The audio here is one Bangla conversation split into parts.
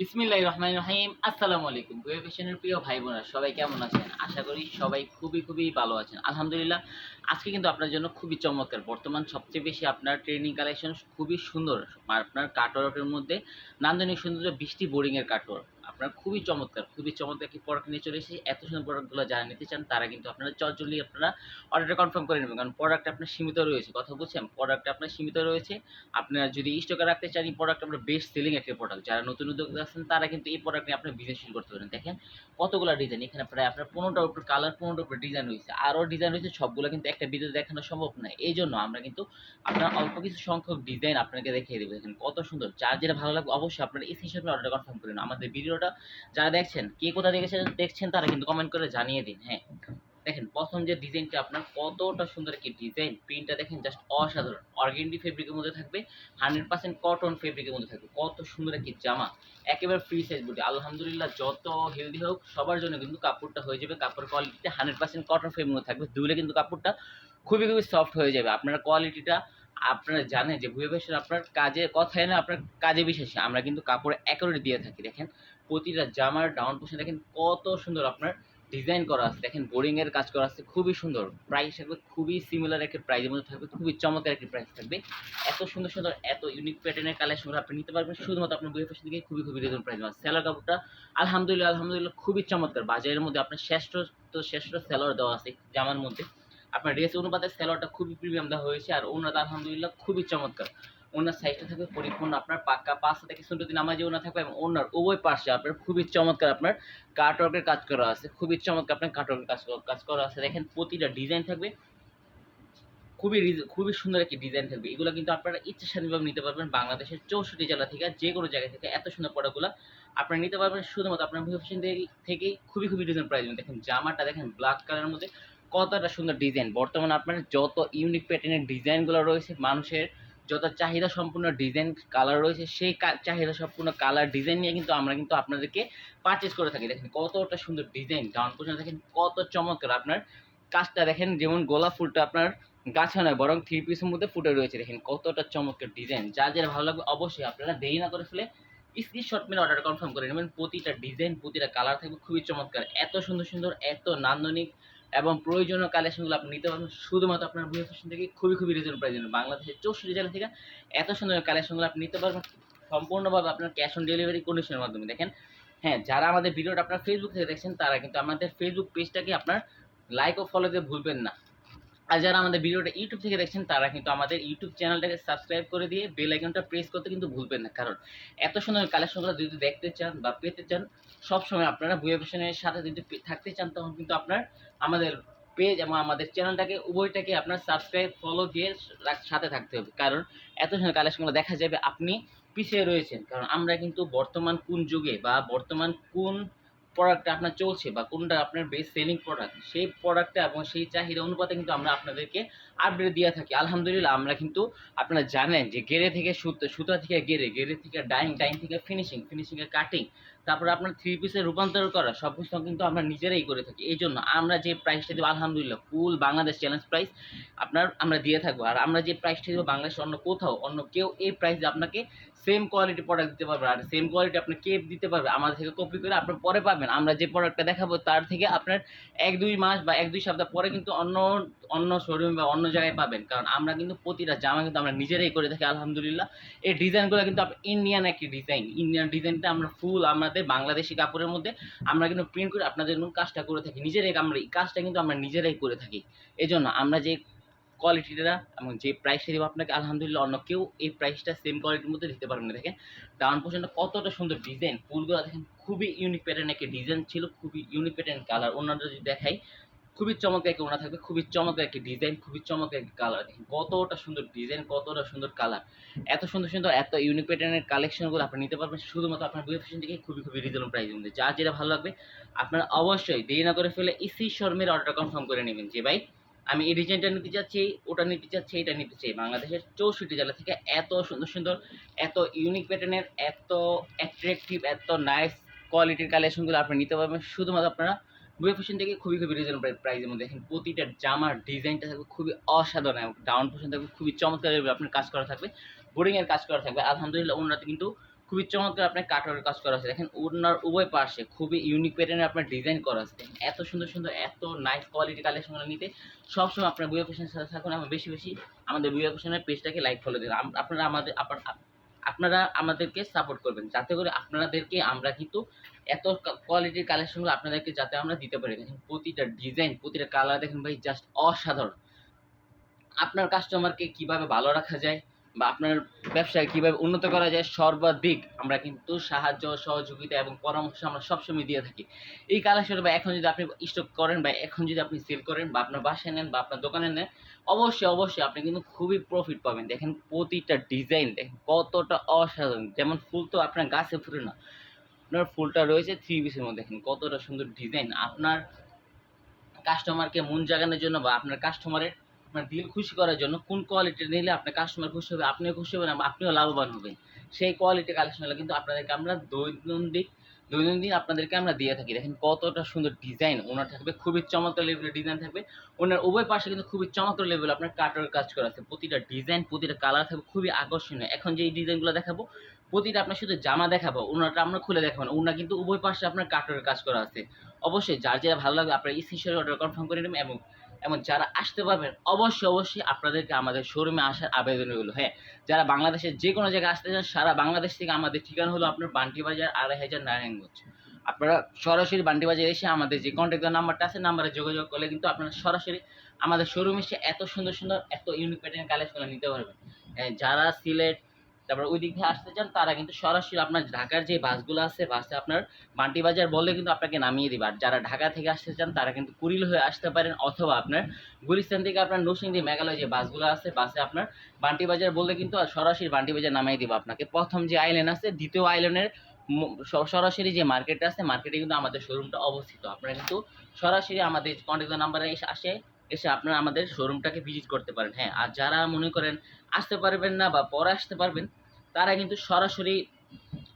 বিসমিল্লাহ রহমান রহিম। আসসালামু আলাইকুম। গুয়ে ফ্যাশনের প্রিয় ভাই বোনেরা সবাই কেমন আছেন? আশা করি সবাই খুবই খুবই ভালো আছেন। আলহামদুলিল্লাহ, আজকে কিন্তু আপনার জন্য খুবই চমৎকার। বর্তমান সবচেয়ে বেশি আপনার ট্রেনিং কালেকশন খুবই সুন্দর। আপনার কাটওয়ার্কের মধ্যে নান্দনিক সুন্দর বৃষ্টি বোরিংয়ের কাটওয়ার্ক আপনার খুবই চমৎকার খুবই চমৎকার একটি প্রোডাক্ট নিয়ে চলে এসেছি। এত সুন্দর প্রোডাক্টগুলো যারা নিতে চান, তারা কিন্তু আপনারা চটজলদি আপনারা অর্ডারটা কনফার্ম করে নেবেন। কারণ প্রোডাক্ট আপনার সীমিত রয়েছে, কথা বলছেন প্রোডাক্ট আপনার সীমিত রয়েছে। আপনারা যদি স্টকে রাখতে চান, এই প্রোডাক্ট আপনার বেস্ট সেলিং একটা প্রোডাক্ট যারা নতুন উদ্যোক্তা আছেন, তারা কিন্তু এই প্রোডাক্ট নিয়ে আপনার বিজনেস শুরু করতে পারেন। দেখেন কতগুলো ডিজাইন এখানে প্রায় আপনার পনেরোটার উপর কালার পনেরোটার উপর ডিজাইন রয়েছে। আরও ডিজাইন রয়েছে, সবগুলো কিন্তু একটা ভিডিও দেখানো সম্ভব নয়। এই জন্য আমরা কিন্তু আপনার অল্প কিছু সংখ্যক ডিজাইন আপনাকে দেখিয়ে দেবো। দেখেন কত সুন্দর। যার যেটা ভালো লাগবে, অবশ্যই আপনার এই হিসাবে অর্ডার কনফার্ম করুন আমাদের ভিডিওটা যারা দেখছেন, কে কোথা দেখেছেন দেখছেন তারা কিন্তু কমেন্ট করে জানিয়ে দিন হ্যাঁ। দেখেন, প্রথম যে ডিজাইনটা আপনার, কতটা সুন্দর কি ডিজাইন প্রিন্টটা দেখেন জাস্ট অসাধারণ। অর্গেন্ডি ফেব্রিকের মধ্যে থাকবে হান্ড্রেড পার্সেন্ট কটন ফেব্রিকের মধ্যে থাকবে, কত সুন্দর একটি জামা। একেবারে ফ্রি সাইজ বডি আলহামদুলিল্লাহ, যত হেলদি হোক, সবার জন্য কিন্তু কাপড়টা হয়ে যাবে, কাপড় কোয়ালিটিতে হান্ড্রেড পার্সেন্ট কটন ফেব্রিক মধ্যে থাকবে। ধুলে কিন্তু কাপড়টা খুবই খুবই সফট হয়ে যাবে। আপনার কোয়ালিটিটা আপনারা জানেন যে ভুয়ে আপনার কাজে, কথায় না আপনার কাজে বিশেষে। আমরা কিন্তু কাপড় একেবারে দিয়ে থাকি, দেখেন? প্রতিটা জামার ডাউন পোর্শন দেখেন কত সুন্দর আপনার ডিজাইন করা আছে। দেখেন বোরিং এর কাজ করা আছে, খুবই সুন্দর। প্রাইস থাকবে খুবই সিমিলার একটা প্রাইসের মধ্যে থাকবে, খুবই চমৎকার একটি প্রাইস থাকবে। এত সুন্দর সুন্দর, এত ইউনিক প্যাটার্নের কালেকশন আপনি নিতে পারবেন। শুধুমাত্র আপনার বই ফ্যাশন থেকে খুবই খুবই রিজনেবল প্রাইস সেলার কাপড়টা, আলহামদুলিল্লাহ আলহামদুলিল্লাহ, খুবই চমৎকার। বাজারের মধ্যে আপনার শ্রেষ্ঠ তো শ্রেষ্ঠ সেলার দেওয়া আছে জামার মধ্যে। আপনার ড্রেস অনুপাতে সেলারটা খুবই প্রিমিয়াম দেওয়া হয়েছে, আর ওনাটা আলহামদুলিল্লাহ খুবই চমৎকার। ওনার সাইজটা থাকবে পরিপূর্ণ আপনার পাক্কা পাঁচটা থেকে সুন্দর নামাজে ওনা থাকবে এবং ওনার উভয় পাশে আপনার খুবই চমৎকার আপনার কাটওয়ার্কের কাজ করা আছে, খুবই চমৎকার আপনার কাটওয়ার্কের কাজ কাজ করা আছে। দেখেন প্রতিটা ডিজাইন থাকবে, খুবই খুবই সুন্দর একটি ডিজাইন থাকবে। এগুলো কিন্তু আপনারা ইচ্ছা স্বাধীনভাবে নিতে পারবেন বাংলাদেশের চৌষট্টি জেলা থেকে যে কোনো জায়গা থেকে এত সুন্দর প্রোডাক্টগুলো আপনারা নিতে পারবেন। শুধুমাত্র আপনার ভিভেশন থেকেই খুবই খুবই ডিজাইন প্রাইস দেখেন জামাটা দেখেন ব্ল্যাক কালারের মধ্যে কতটা সুন্দর ডিজাইন বর্তমানে আপনার যত ইউনিক প্যাটার্নের ডিজাইনগুলো রয়েছে, মানুষের যত চাহিদা সম্পূর্ণ ডিজাইন কালার রয়েছে, সেই চাহিদা সম্পূর্ণ কালার ডিজাইন নিয়ে কিন্তু আমরা কিন্তু আপনাদেরকে পারচেস করে থাকি। দেখেন কতটা সুন্দর ডিজাইন ডাউন পর্যন্ত দেখেন কত চমৎকার আপনার কাজটা দেখেন, যেমন গোলাপ ফুলটা আপনার গাছে নয়, বরং থ্রি পিসের মধ্যে ফুটে রয়েছে। দেখেন কতটা চমৎকার ডিজাইন যা যেটা ভালো লাগবে অবশ্যই আপনারা দেরি না করে ফেলে স্ক্রিনশট মেরে অর্ডার কনফার্ম করে নেবেন। প্রতিটা ডিজাইন প্রতিটা কালার থাকবে, খুবই চমৎকার। এত সুন্দর সুন্দর, এত নান্দনিক এবং প্রয়োজনীয় কালেকশনগুলো আপনি নিতে পারবেন। শুধুমাত্র আপনার বিভিন্ন ফ্যাশন থেকে খুবই খুবই রিজন প্রাইস বাংলাদেশের চৌষট্টি জেলা থেকে এত সুন্দর কালেকশনগুলো আপনি নিতে পারবেন। সম্পূর্ণভাবে আপনার ক্যাশ অন ডেলিভারি কন্ডিশনের মাধ্যমে। দেখেন হ্যাঁ যারা আমাদের ভিডিওটা আপনার ফেসবুক থেকে দেখছেন, তারা কিন্তু আমাদের ফেসবুক পেজটাকে আপনার লাইক ও ফলো দিয়ে ভুলবেন না। আর যারা আমাদের ভিডিওটা ইউটিউব থেকে দেখছেন, তারা কিন্তু আমাদের ইউটিউব চ্যানেলটাকে সাবস্ক্রাইব করে দিয়ে বেল আইকনটা প্রেস করতে কিন্তু ভুলবেন না। কারণ এত সুন্দর কালেকশনগুলো যদি দেখতে চান বা পেতে চান, সবসময় আপনারা বুয়ে ফ্যাশনের সাথে যদি থাকতে চান, তখন কিন্তু আপনার আমাদের পেজ এবং আমাদের চ্যানেলটাকে, উভয়টাকে আপনার সাবস্ক্রাইব ফলো দিয়ে সাথে থাকতে হবে। কারণ এত সুন্দর কালেকশনগুলো দেখা যাবে আপনি পিছিয়ে রয়েছেন। কারণ আমরা কিন্তু বর্তমান কোন যুগে বা বর্তমান কোন প্রোডাক্টটা আপনার চলছে বা কোনটা আপনার বেস্ট সেলিং প্রোডাক্ট সেই প্রোডাক্টটা এবং সেই চাহিদা অনুপাতে কিন্তু আমরা আপনাদেরকে আপডেট দিয়ে থাকি। আলহামদুলিল্লাহ, আমরা কিন্তু আপনারা জানেন যে গেরে থেকে সুতো, সুতা থেকে গেরে গেরে থেকে ডাইং ডাইং থেকে ফিনিশিং ফিনিশিংয়ে কাটিং তারপরে আপনার থ্রি পিসে রূপান্তর করা, সব কিছু কিন্তু আমরা নিজেরাই করে থাকি। এই জন্য আমরা যে প্রাইসটা দেবো, আলহামদুলিল্লাহ ফুল বাংলাদেশ চ্যালেঞ্জ প্রাইস আপনার আমরা দিয়ে থাকব। আর আমরা যে প্রাইসটা দেবো বাংলাদেশে অন্য কোথাও, অন্য কেউ এই প্রাইসে আপনাকে সেম কোয়ালিটি প্রোডাক্ট দিতে পারবে আর সেম কোয়ালিটি আপনি কে দিতে পারবে, আমাদের থেকে কপি করে আপনার পরে পাবেন। আমরা যে প্রোডাক্টটা দেখাবো, তার থেকে আপনার এক, দুই মাস বা এক, দুই সপ্তাহ পরে কিন্তু অন্য অন্য শোরুম বা অন্য জায়গায় পাবেন। কারণ আমরা কিন্তু প্রতিটা জামা কিন্তু আমরা নিজেরাই করে থাকি, আলহামদুলিল্লাহ। এই ডিজাইনগুলো কিন্তু ইন্ডিয়ান একটি ডিজাইন। ইন্ডিয়ান ডিজাইনটা আমরা ফুল আমাদের বাংলাদেশি কাপড়ের মধ্যে আমরা কিন্তু প্রিন্ট করে আপনাদের কাজটা করে থাকি। নিজেরাই আমরা এই কাজটা কিন্তু আমরা নিজেরাই করে থাকি। এই জন্য আমরা যে কোয়ালিটিটা এবং যে প্রাইসটা দেবো আপনাকে, আলহামদুলিল্লাহ অন্য কেউ এই প্রাইসটা সেম কোয়ালিটির মধ্যে দিতে পারবে না। দেখেন ডাউন পোর্শনটা কতটা সুন্দর ডিজাইন ফুলগুলো দেখেন, খুবই ইউনিক প্যাটার্ন একটা ডিজাইন ছিল, খুবই ইউনিক প্যাটার্ন কালার অন্যটা যদি দেখাই খুবই চমৎকার একটা ওনা থাকবে, খুবই চমৎকার একটি ডিজাইন খুবই চমৎকার একটি কালার কতটা সুন্দর ডিজাইন কতটা সুন্দর কালার এত সুন্দর সুন্দর, এত ইউনিক প্যাটার্নের কালেকশনগুলো আপনি নিতে পারবেন। শুধুমাত্র আপনার বুয়ে ফ্যাশন থেকে খুবই খুবই রিজনেবল প্রাইস মধ্যে। যা যেটা ভালো লাগবে, আপনারা অবশ্যই দেরি না করে ফেলে ইসি শর্মের অর্ডার কনফার্ম করে নেবেন যে, ভাই, আমি এই ডিজাইনটা নিতে চাচ্ছি, ওটা নিতে চাচ্ছি, এটা নিতে চাই। বাংলাদেশের চৌষট্টি জেলা থেকে এত সুন্দর সুন্দর, এত ইউনিক প্যাটার্নের এত অ্যাট্রাকটিভ এত নাইস কোয়ালিটির কালেকশনগুলো আপনি নিতে পারবেন। শুধুমাত্র আপনারা বুয়ে ফ্যাশন থেকে খুবই খুবই রিজনেবল প্রাইসের মধ্যে। দেখেন, প্রতিটা জামার ডিজাইনটা থাকবে খুবই অসাধারণ এবং ডাউন পোর্শন থাকবে খুবই চমৎকার আপনার কাজ করা থাকবে। বোরিংয়ের কাজ করা থাকবে। আলহামদুলিল্লাহ ওনারা কিন্তু খুবই চমৎকার আপনার কাটারের কাজ করা আছে। দেখেন ওনার উভয় পাশে খুবই ইউনিক প্যাটার্নে আপনার ডিজাইন করা আছে। এত সুন্দর সুন্দর, এত নাইস কোয়ালিটি কালেকশনগুলো নিতে সবসময় আপনার বুয়া ফ্যাশনের সাথে থাকুন এবং বেশি বেশি আমাদের বুয়া ফ্যাশনের পেজটাকে লাইক ফলো দিন। আপনারা আমাদের আপনারা আমাদেরকে সাপোর্ট করবেন। যাতে করে আপনাদেরকে আমরা কিন্তু এত কোয়ালিটির কালেকশনগুলো আপনাদেরকে যাতে আমরা দিতে পারি। দেখেন প্রতিটা ডিজাইন প্রতিটা কালার দেখেন ভাই জাস্ট অসাধারণ। আপনার কাস্টমারকে কীভাবে ভালো রাখা যায় বা আপনার ব্যবসায় কীভাবে উন্নত করা যায় সর্বাধিক আমরা কিন্তু সাহায্য, সহযোগিতা এবং পরামর্শ আমরা সবসময় দিয়ে থাকি। এই কালেকশন বা এখন যদি আপনি স্টক করেন বা এখন যদি আপনি সেল করেন বা আপনার বাসায় নেন বা আপনার দোকানে নেন, অবশ্যই অবশ্যই আপনি কিন্তু খুবই প্রফিট পাবেন। দেখেন প্রতিটা ডিজাইন দেখেন কতটা অসাধারণ। যেমন ফুল তো আপনার গাছে ফুটে না। আপনার ফুলটা রয়েছে থ্রি পিসের মধ্যে। দেখেন কতটা সুন্দর ডিজাইন আপনার কাস্টমারকে মন জাগানোর জন্য বা আপনার কাস্টমারের আপনার দিল খুশি করার জন্য কোন কোয়ালিটি নিলে আপনার কাস্টমার খুশি হবে, আপনিও খুশি হবেন আপনিও লাভবান হবেন। সেই কোয়ালিটি কালেকশন হলে কিন্তু আপনাদেরকে আমরা দৈনন্দিন দৈনন্দিন আপনাদেরকে আমরা দিয়ে থাকি। দেখেন কতটা সুন্দর ডিজাইন ওনার থাকবে খুবই চমৎকার লেভেলের ডিজাইন থাকবে। ওনার উভয় পাশে কিন্তু খুবই চমৎকার লেভেল আপনার কাটার কাজ করা আছে। প্রতিটা ডিজাইন প্রতিটা কালার থাকবে খুবই আকর্ষণীয়। এখন যে ডিজাইনগুলো দেখাবো প্রতিটা আপনার শুধু জামা দেখাবো ওনাটা আমরা খুলে দেখাবো না। ওনা কিন্তু উভয় পাশে আপনার কাটার কাজ করা আছে। অবশ্যই যার যেটা ভালো লাগবে আপনার স্ক্রিনশট অর্ডার কনফার্ম করে নেবেন এবং এবং যারা আসতে পারবেন অবশ্যই অবশ্যই আপনাদেরকে আমাদের শোরুমে আসার আবেদন হলো হ্যাঁ। যারা বাংলাদেশের যে কোনো জায়গায় আসতে চান সারা বাংলাদেশ থেকে আমাদের ঠিকানা হলো আপনার বান্টি বাজার আড়াই হাজার নারায়ণগঞ্জ। আপনারা সরাসরি বান্টি বাজারে এসে আমাদের যে কন্ট্যাক্ট নাম্বারটা আছে নাম্বারে যোগাযোগ করলে কিন্তু আপনারা সরাসরি আমাদের শোরুমে এসে এত সুন্দর সুন্দর এত ইউনিক প্যাটার্ন কালেকশন নিতে পারবেন। হ্যাঁ, যারা সিলেট তারপর ওই দিক থেকে আসতে চান, তারা কিন্তু সরাসরি আপনার ঢাকার যে বাসগুলো আছে, বাসে আপনার বান্টি বাজার বললে কিন্তু আপনাকে নামিয়ে দিবে। যারা ঢাকা থেকে আসতে চান, তারা কিন্তু কুড়িল হয়ে আসতে পারেন, অথবা আপনার গুলিস্তান থেকে আপনার নরসিংদী মেঘালয় যে বাসগুলো আছে, বাসে আপনার বান্টি বাজার বললে কিন্তু সরাসরি বান্টি বাজার নামিয়ে দিবে আপনাকে। প্রথম যে আইল্যান্ড আছে, দ্বিতীয় আইল্যান্ডের সরাসরি যে মার্কেটটা আছে মার্কেটে কিন্তু আমাদের শোরুমটা অবস্থিত। আপনারা কিন্তু সরাসরি আমাদের কন্ট্যাক্ট নাম্বারে এসে আসে এসে আপনারা আমাদের শোরুমটাকে ভিজিট করতে পারেন। হ্যাঁ আর যারা মনে করেন আসতে পারবেন না বা পরে আসতে পারবেন, তারা কিন্তু সরাসরি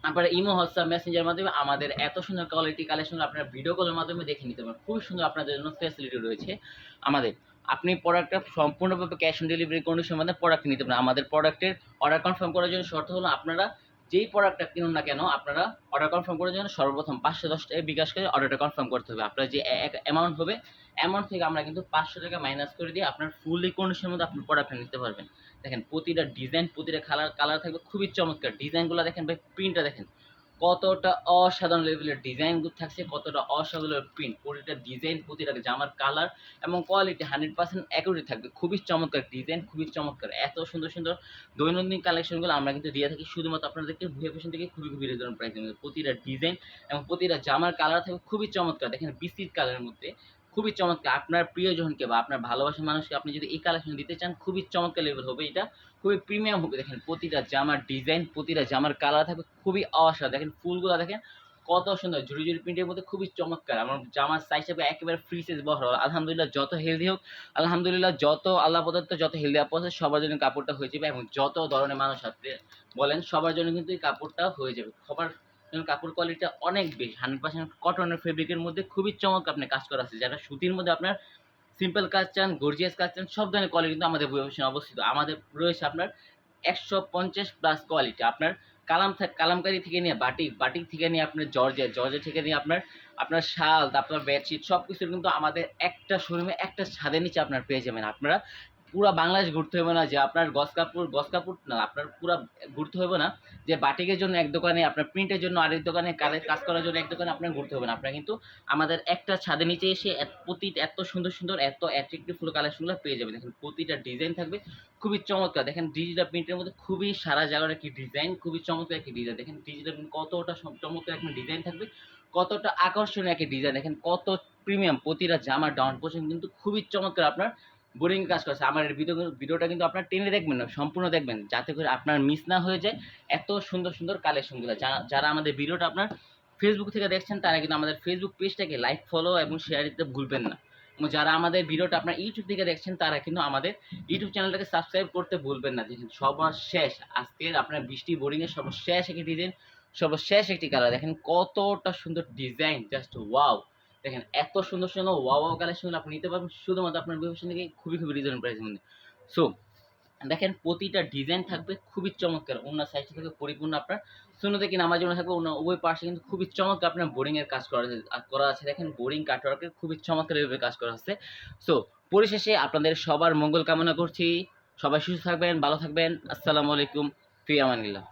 আপনারা ইমো, হোয়াটসঅ্যাপ, মেসেঞ্জার মাধ্যমে আমাদের এত সুন্দর কোয়ালিটি কালেকশন আপনারা ভিডিও কলের মাধ্যমে দেখে নিতে পারেন। খুবই সুন্দর আপনাদের জন্য ফ্যাসিলিটি রয়েছে আমাদের। আপনি প্রোডাক্টটা সম্পূর্ণভাবে ক্যাশ অন ডেলিভারি কন্ডিশন মধ্যে প্রোডাক্ট নিতে পারেন। আমাদের প্রোডাক্টের অর্ডার কনফার্ম করার জন্য শর্ত হলো আপনারা যেই প্রোডাক্টটা কিনুন না কেন, আপনারা অর্ডার কনফার্ম করার জন্য সর্বপ্রথম পাঁচশো দশ টাকা বিকাশ করে অর্ডারটা কনফার্ম করতে হবে। আপনার যে অ্যামাউন্ট হবে অ্যামাউন্ট থেকে আমরা কিন্তু পাঁচশো টাকা মাইনাস করে দিয়ে আপনার ফুললি কন্ডিশনের মধ্যে আপনি প্রোডাক্টটা নিতে পারবেন। দেখেন, প্রতিটা ডিজাইন প্রতিটা কালার কালার থাকবে খুবই চমৎকার। ডিজাইনগুলো দেখেন ভাই প্রিন্টটা দেখেন। কতটা অসাধারণ লেভেলের ডিজাইনগুলো থাকছে, কতটা অসাধারণ প্রিন্ট প্রতিটা ডিজাইন প্রতিটা জামার কালার এবং কোয়ালিটি হান্ড্রেড পার্সেন্ট অ্যাকুরেট থাকবে। খুবই চমৎকার ডিজাইন খুবই চমৎকার। এত সুন্দর সুন্দর দৈনন্দিন কালেকশনগুলো আমরা কিন্তু দিয়ে থাকি। শুধুমাত্র আপনাদেরকে ভুয়ে ফ্যাশন থেকে খুবই খুবই রিজনেবল প্রাইসের মধ্যে। প্রতিটা ডিজাইন এবং প্রতিটা জামার কালার থাকবে খুবই চমৎকার। দেখেন বিস্কিট কালারের মধ্যে খুবই চমৎকার। আপনার প্রিয়জনকে বা আপনার ভালোবাসার মানুষকে আপনি যদি এই কালেকশন দিতে চান, খুবই চমৎকার লেভেল হবে এটা। খুবই প্রিমিয়াম হবে। দেখেন প্রতিটা জামার ডিজাইন প্রতিটা জামার কালার থাকবে খুবই অসাধারণ। দেখেন ফুলগুলো দেখেন কত সুন্দর, ঝুড়ি ঝুড়ি প্রিন্টের মধ্যে খুবই চমৎকার। আমার জামার সাইজ হবে একেবারে ফ্রি সাইজ বড় আলহামদুলিল্লাহ যত হেলদি হোক, আলহামদুলিল্লাহ যত আল্লাহ পদার্থ যত হেলদি আপু আছে, সবার জন্য কাপড়টা হয়ে যাবে এবং যত ধরনের মানুষ আপনি বলেন, সবার জন্য কিন্তু এই কাপড়টা হয়ে যাবে। সবার জন্য কাপড় কোয়ালিটিটা অনেক বেশি হান্ড্রেড পার্সেন্ট কটনের ফেব্রিকের মধ্যে খুবই চমৎকার আপনি কাজ করা আছে যারা সুতির মধ্যে আপনার সিম্পল কাজ চান গর্জিয়াস কাজ চান, সব ধরনের কোয়ালিটি কিন্তু আমাদের বই অবস্থিত। আমাদের রয়েছে আপনার একশো পঞ্চাশ প্লাস কোয়ালিটি আপনার কালাম থাক কালামকারি থেকে নিয়ে বাটিক বাটিক থেকে নিয়ে আপনার জর্জে জর্জে থেকে নিয়ে আপনার আপনার শাল আপনার বেডশিট সব কিছু কিন্তু আমাদের একটা শোরুমে একটা ছাদের নিচে আপনার পেয়ে যাবেন। আপনারা পুরো বাংলাদেশ ঘুরতে হবে না যে আপনার গস কাপড় গস কাপড় না, আপনার পুরো ঘুরতে হবে না যে বাটিকের জন্য এক দোকানে, আপনার প্রিন্টের জন্য আরেক দোকানে, কাজ করার জন্য এক দোকানে আপনার ঘুরতে হবে না। আপনার কিন্তু আমাদের একটা ছাদের নিচে এসে প্রতি এত সুন্দর সুন্দর, এত অ্যাট্রাক্টিভ ফুল কালেকশনগুলো পেয়ে যাবেন। দেখেন প্রতিটা ডিজাইন থাকবে খুবই চমৎকার। দেখেন ডিজিটাল প্রিন্টের মধ্যে খুবই সারা জায়গার একটি ডিজাইন খুবই চমৎকার একটি ডিজাইন দেখেন ডিজিটাল প্রিন্ট কতটা চমৎকার একটা ডিজাইন থাকবে, কতটা আকর্ষণীয় একটি ডিজাইন দেখেন কত প্রিমিয়াম প্রতিটা জামার ডাউন পর্যন্ত কিন্তু খুবই চমৎকার। আপনার বোরিং কাজ করছে। আমার ভিডিও ভিডিওটা কিন্তু আপনার টেনে দেখবেন না, সম্পূর্ণ দেখবেন। যাতে করে আপনার মিস না হয়ে যায়। এত সুন্দর সুন্দর কালেকশনগুলো যারা- যারা আমাদের ভিডিওটা আপনার ফেসবুক থেকে দেখছেন, তারা কিন্তু আমাদের ফেসবুক পেজটাকে লাইক ফলো এবং শেয়ার দিতে ভুলবেন না। এবং যারা আমাদের ভিডিওটা আপনার ইউটিউব থেকে দেখছেন, তারা কিন্তু আমাদের ইউটিউব চ্যানেলটাকে সাবস্ক্রাইব করতে ভুলবেন না। দেখেন সবার শেষ আজকের আপনার বৃষ্টি বোরিংয়ের সর্বশেষ একটি ডিজাইন সর্বশেষ একটি কালার দেখেন কতটা সুন্দর ডিজাইন জাস্ট ওয়াও দেখেন, এত সুন্দর সুন্দর ওয়াও ওয়াও কালেকশন আপনি নিতে পারবেন। শুধুমাত্র আপনার বিভূষণ থেকে খুবই খুবই রিজনেবল প্রাইসের মধ্যে। সো দেখেন, প্রতিটা ডিজাইন থাকবে খুবই চমৎকার। ওনার সাইজটা থাকবে পরিপূর্ণ আপনার। শূন্য থেকে নামার জন্য থাকবে ওনার উভয় পাশে কিন্তু খুবই চমৎকার আপনার বোরিংয়ের কাজ করা আছে। করা আছে, দেখেন বোরিং কাটওয়ার্কের খুবই চমৎকার এভাবে কাজ করা হচ্ছে সো পরিশেষে আপনাদের সবার মঙ্গল কামনা করছি। সবাই সুস্থ থাকবেন, ভালো থাকবেন। আসসালামু আলাইকুম ফি আমানিল্লাহ